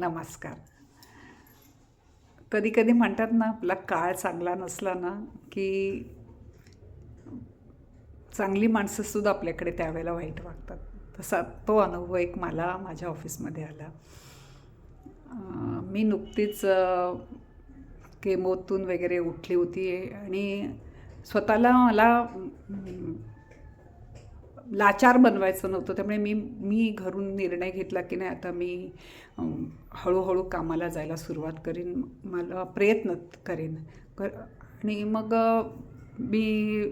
नमस्कार. कधी कधी म्हणतात ना आपला काळ चांगला नसला ना की चांगली माणसंसुद्धा आपल्याकडे त्यावेळेला वाईट वागतात. तसा तो अनुभव एक मला माझ्या ऑफिसमध्ये आला. मी नुकतीच केमोतून वगैरे उठली होती आणि स्वतःला मला लाचार बनवायचं नव्हतं. त्यामुळे मी मी घरून निर्णय घेतला की नाही आता मी हळूहळू कामाला जायला सुरुवात करीन मला प्रयत्न करेन. कर आणि मग मी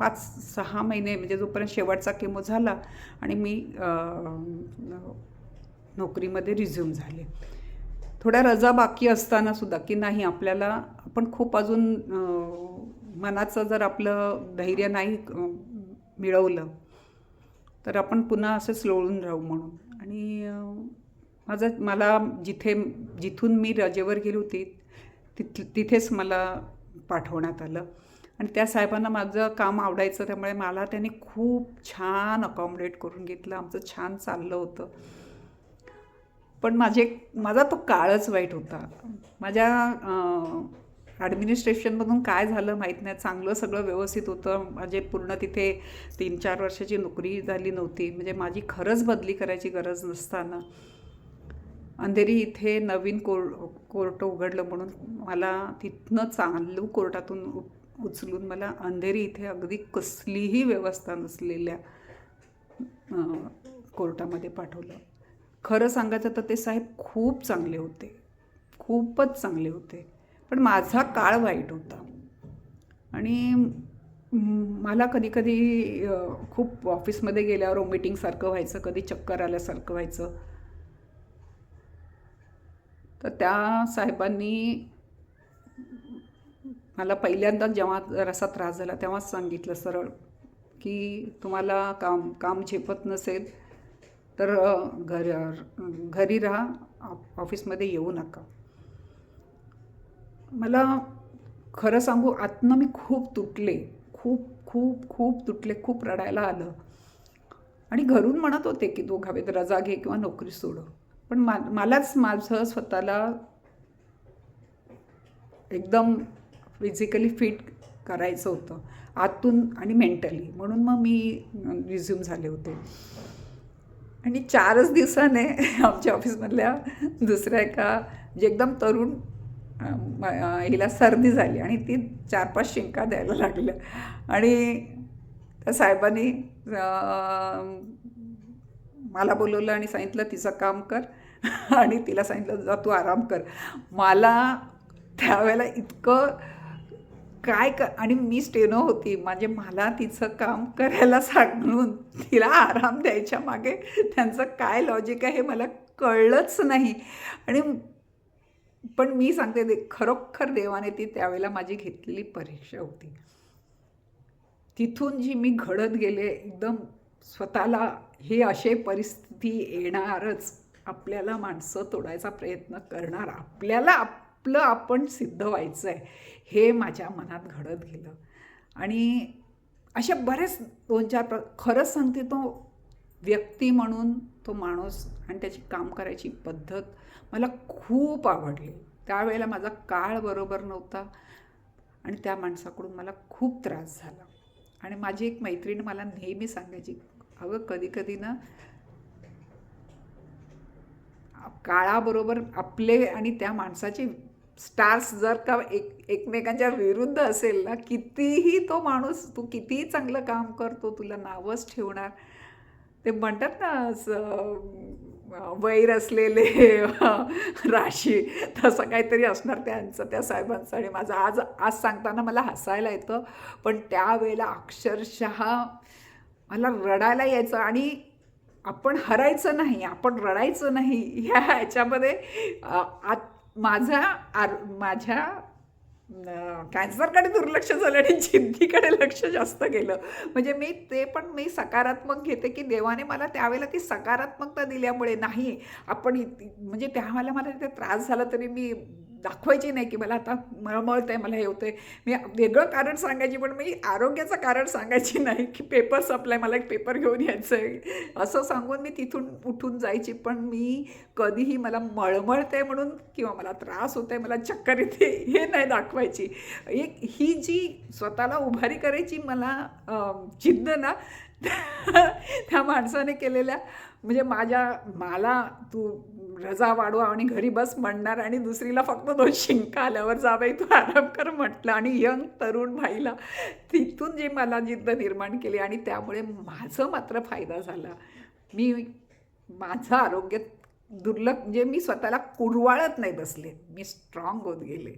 पाच सहा महिने म्हणजे जोपर्यंत शेवटचा केमो झाला आणि मी नोकरीमध्ये रिझ्यूम झाले. थोड्या रजा बाकी असताना सुद्धा की नाही आपल्याला आपण खूप अजून मनाचं जर आपलं धैर्य नाही मिळवलं. तर आपण पुन्हा असंच लोळून राहू म्हणून. आणि माझं मला जिथे जिथून मी रजेवर गेली होती तिथ तिथेच मला पाठवण्यात आलं. आणि त्या साहेबांना माझं काम आवडायचं त्यामुळे मला त्यांनी खूप छान अकॉमोडेट करून घेतलं. आमचं छान चाललं होतं. पण माझे माझा तो काळच वाईट होता. माझ्या ॲडमिनिस्ट्रेशनमधून काय झालं माहीत नाही. चांगलं सगळं व्यवस्थित होतं. म्हणजे पूर्ण तिथे तीन चार वर्षाची नोकरी झाली नव्हती. म्हणजे माझी खरंच बदली करायची गरज नसताना. अंधेरी इथे नवीन कोर कोर्ट उघडलं म्हणून मला तिथनं चालू कोर्टातून उ- उचलून मला अंधेरी इथे अगदी कसलीही व्यवस्था नसलेल्या कोर्टामध्ये पाठवलं. खरं सांगायचं तर ते साहेब खूप चांगले होते. खूपच चांगले होते. पण माझा काळ वाईट होता. आणि मला कधीकधी खूप ऑफिसमध्ये गेल्यावर मिटिंगसारखं व्हायचं कधी चक्कर आल्यासारखं व्हायचं. तर त्या साहेबांनी मला पहिल्यांदा जेव्हा जरासा त्रास झाला तेव्हाच सांगितलं सरळ की तुम्हाला काम काम झेपत नसेल तर घर घरी राहा ऑफिसमध्ये येऊ नका. मला खरं सांगू आतनं मी खूप तुटले. खूप खूप खूप तुटले. खूप रडायला आलं. आणि घरून म्हणत होते की तू हवेत रजा घे किंवा नोकरी सोड पण मा मलाच माझं स्वतःला एकदम फिजिकली फिट करायचं होतं. आतून आणि मेंटली म्हणून मग मी रिझ्यूम झाले होते. आणि चारच दिवसाने आमच्या ऑफिसमधल्या दुसऱ्या एका जे एकदम तरुण हिला सर्दी झाली आणि ती चार पाच शिंका द्यायला लागल्या. आणि त्या साहेबांनी मला बोलवलं आणि सांगितलं तिचं काम कर. आणि तिला सांगितलं जा तू आराम कर. मला त्यावेळेला इतकं काय कर आणि मी स्टेनो होती म्हणजे मला तिचं काम करायला सांगून तिला आराम द्यायच्या मागे त्यांचं काय लॉजिक आहे हे मला कळलंच नाही. आणि पण मी सांगते दे खरोखर देवाने ती त्यावेळेला माझी घेतलेली परीक्षा होती. तिथून जी मी घडत गेले एकदम स्वतःला हे असे परिस्थिती येणारच. आपल्याला माणसं तोडायचा प्रयत्न करणार आपल्याला आपलं आपण सिद्ध व्हायचं आहे हे माझ्या मनात घडत गेलं. आणि अशा बरेच दोन चार प्र खरंच सांगते तो व्यक्ती म्हणून तो माणूस आणि त्याची काम करायची पद्धत मला खूप आवडली. त्यावेळेला माझा काळ बरोबर नव्हता आणि त्या माणसाकडून मला खूप त्रास झाला. आणि माझी एक मैत्रीण मला नेहमी सांगायची अगं कधी कधी ना काळाबरोबर आपले आणि त्या माणसाचे स्टार्स जर का एक एकमेकांच्या विरुद्ध असेल ना कितीही तो माणूस तू कितीही चांगलं काम करतो तुला नावच ठेवणार. ते म्हणतात ना असं, वैर असलेले राशी तसं काहीतरी असणार त्यांचं त्या साहेबांचं. आणि माझं आज आज सांगताना मला हसायला येतं पण त्यावेळेला अक्षरशः मला रडायला यायचं आणि आपण हरायचं नाही आपण रडायचं नाही. ह्या ह्याच्यामध्ये आत माझा आर माझ्या कॅन्सरकडे दुर्लक्ष झालं आणि जिद्दीकडे लक्ष जास्त गेलं. म्हणजे मी ते पण मी सकारात्मक घेते की देवाने मला त्यावेळेला ती सकारात्मकता दिल्यामुळे नाही आपण म्हणजे त्यावेळेला मला तिथे त्रास झाला तरी मी दाखवायची नाही की मला आता मळमळत आहे मला हे होतं आहे मी वेगळं कारण सांगायची पण मी आरोग्याचं कारण सांगायची नाही की पेपर सप्लाय मला एक पेपर घेऊन यायचं आहे असं सांगून मी तिथून उठून जायची पण मी कधीही मला मळमळत आहे म्हणून किंवा मला त्रास होत आहे मला चक्कर येते हे नाही दाखवायची. एक ही जी स्वतःला उभारी करायची मला जिद्द ना त्या माणसाने केलेल्या म्हणजे माझ्या मला तू रजा वाढवा आणि घरी बस म्हणणार आणि दुसरीला फक्त दोन शिंका आल्यावर जाबाई तू आराम कर म्हटलं. आणि यंग तरुण भाईला तिथून जी मला जिद्द निर्माण केली आणि त्यामुळे माझं मात्र फायदा झाला. मी माझं आरोग्य दुर्लक्ष म्हणजे मी स्वतःला कुरवाळत नाही बसले. मी स्ट्रॉंग होत गेले.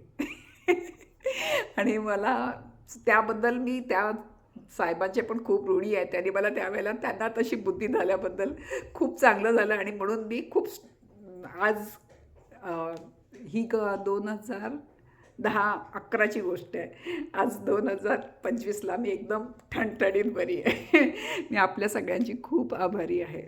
आणि मला त्याबद्दल मी त्या साहेबांचे पण खूप ऋणी आहे त्यांनी मला त्यावेळेला त्यांना तशी बुद्धी झाल्याबद्दल खूप चांगलं झालं आणि म्हणून मी खूप आज ही ग दोन हजार दहा अकराची गोष्ट आहे. आज दोन हजार पंचवीसला मी एकदम ठणठणीत बरी आहे. मी आपल्या सगळ्यांची खूप आभारी आहे.